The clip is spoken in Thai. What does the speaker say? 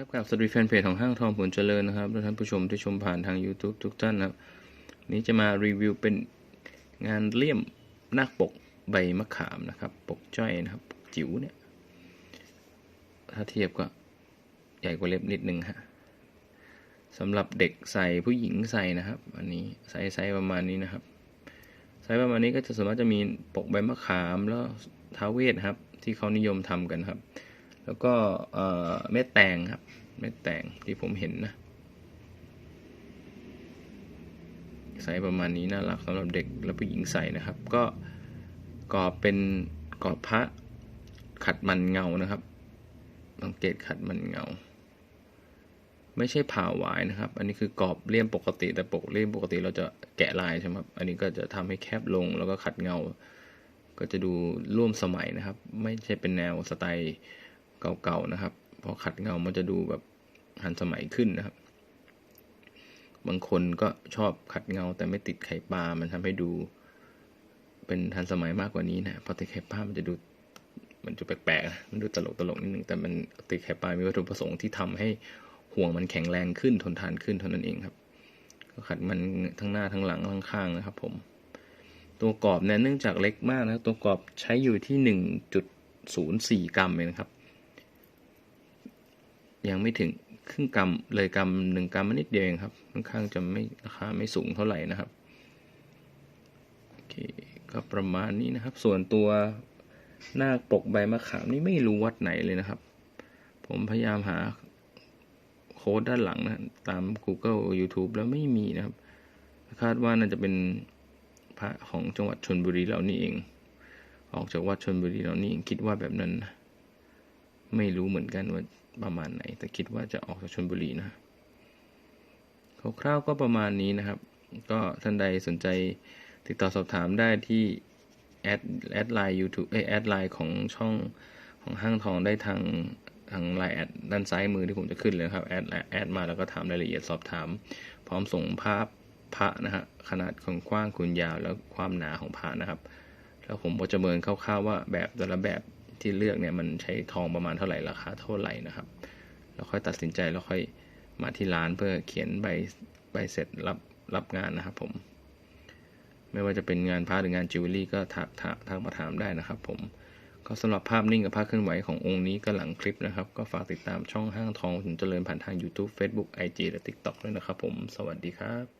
ครับกับสตรีแฟนเพจของห้างทองผลเจริญนะครับและท่านผู้ชมที่ชมผ่านทาง YouTube ทุกท่านนะครับ นี้จะมารีวิวเป็นงานเลี่ยมนาคปกใบมะขามนะครับ ปกจ้อยนะครับ จิ๋วเนี่ย ถ้าเทียบก็ใหญ่กว่าเล็บนิดนึงฮะสำหรับเด็กใส่ผู้หญิงใส่นะครับ อันนี้ไซส์ไซส์ประมาณนี้นะครับไซส์ประมาณนี้ก็จะสามารถจะมีปกใบมะขามแล้วท้าเวทครับ ที่เขานิยมทำกันครับ แล้วก็เม็ดแตงครับ เม็ดแตงที่ผมเห็นนะ ใส่ประมาณนี้น่ารักสำหรับเด็กและผู้หญิงใส่นะครับ ก็กรอบเป็นกรอบพระขัดมันเงานะครับ สังเกตขัดมันเงา ไม่ใช่ผ่าหวายนะครับ อันนี้คือกรอบเลี่ยมปกติแต่ปกเลี่ยมปกติเราจะแกะลายใช่ไหมครับอันนี้ก็จะทำให้แคบลงแล้วก็ขัดเงา ก็จะดูร่วมสมัยนะครับ ไม่ใช่เป็นแนวสไตล์ เก่าๆนะครับ พอขัดเงามันจะดูแบบหันสมัยขึ้นนะครับ บางคนก็ชอบขัดเงาแต่ไม่ติดไข่ปลา มันทำให้ดู เป็นทันสมัยมากกว่านี้นะพอติดไข่ปลามันจะดูมันจะแปลกๆนะมันดูตลกๆนิดนึงแต่มันติดไข่ปลา มีวัตถุประสงค์ที่ทำให้ห่วงมันแข็งแรงขึ้นทนทานขึ้นเท่านั้นเองครับ ก็ขัดมันทั้งหน้าทั้งหลังทั้งข้างนะครับ ผม ตัวกรอบเนี่ยเนื่องจากเล็กมากนะตัวกรอบใช้อยู่ที่หนึ่งจุดศูนย์สี่กรัมเองครับ ยังไม่ถึงครึ่งกรัมเลยกรัมหนึ่งกรัมนิดเดียวเองครับค่อนข้างจะไม่ราคาไม่สูงเท่าไหร่นะครับโอเคก็ประมาณนี้นะครับ ส่วนตัวหน้าปกใบมะขามนี่ไม่รู้วัดไหนเลยนะครับ ผมพยายามหาโค้ดด้านหลังนะตาม Google YouTube แล้วไม่มีนะครับ คาดว่าน่าจะเป็นพระของจังหวัดชนบุรีเรานี่เอง ออกจากวัดชนบุรีเรานี่เองคิดว่าแบบนั้นนะ ไม่รู้เหมือนกันว่าประมาณไหน แต่คิดว่าจะออกจากชนบุรีนะคร่าวๆก็ประมาณนี้นะครับ ก็ท่านใดสนใจติดต่อสอบถามได้ที่แอดแอดไลน์ YouTube เอแอดไลน์ของช่องของห้างทองได้ทางทางไลน์แอดด้านซ้ายมือที่ผมจะขึ้นเลยครับแอดแอดมาแล้วก็ถามรายละเอียดสอบถาม พร้อมส่งภาพพระนะฮะขนาดของกว้างคูณยาวแล้วความหนาของพระนะครับ แล้วผมก็จะเมินคร่าวๆว่าแบบแต่ละแบบ ที่เลือกเนี่ยมันใช้ทองประมาณเท่าไหร่ราคาเท่าไหร่นะครับแล้วค่อยตัดสินใจแล้วค่อยมาที่ร้านเพื่อเขียนใบใบเสร็จรับรับงานนะครับ ผม ไม่ว่าจะเป็นงานพระหรืองานจิวเวลรี่ก็ทักทักทักมาถามได้นะครับ ผมก็สำหรับภาพนิ่งกับภาพเคลื่อนไหวขององค์นี้ก็หลังคลิปนะครับ ก็ฝากติดตามช่องห้างทองถึงเจริญผ่านทาง YouTube Facebook IG และ TikTok ด้วยนะครับผม สวัสดีครับ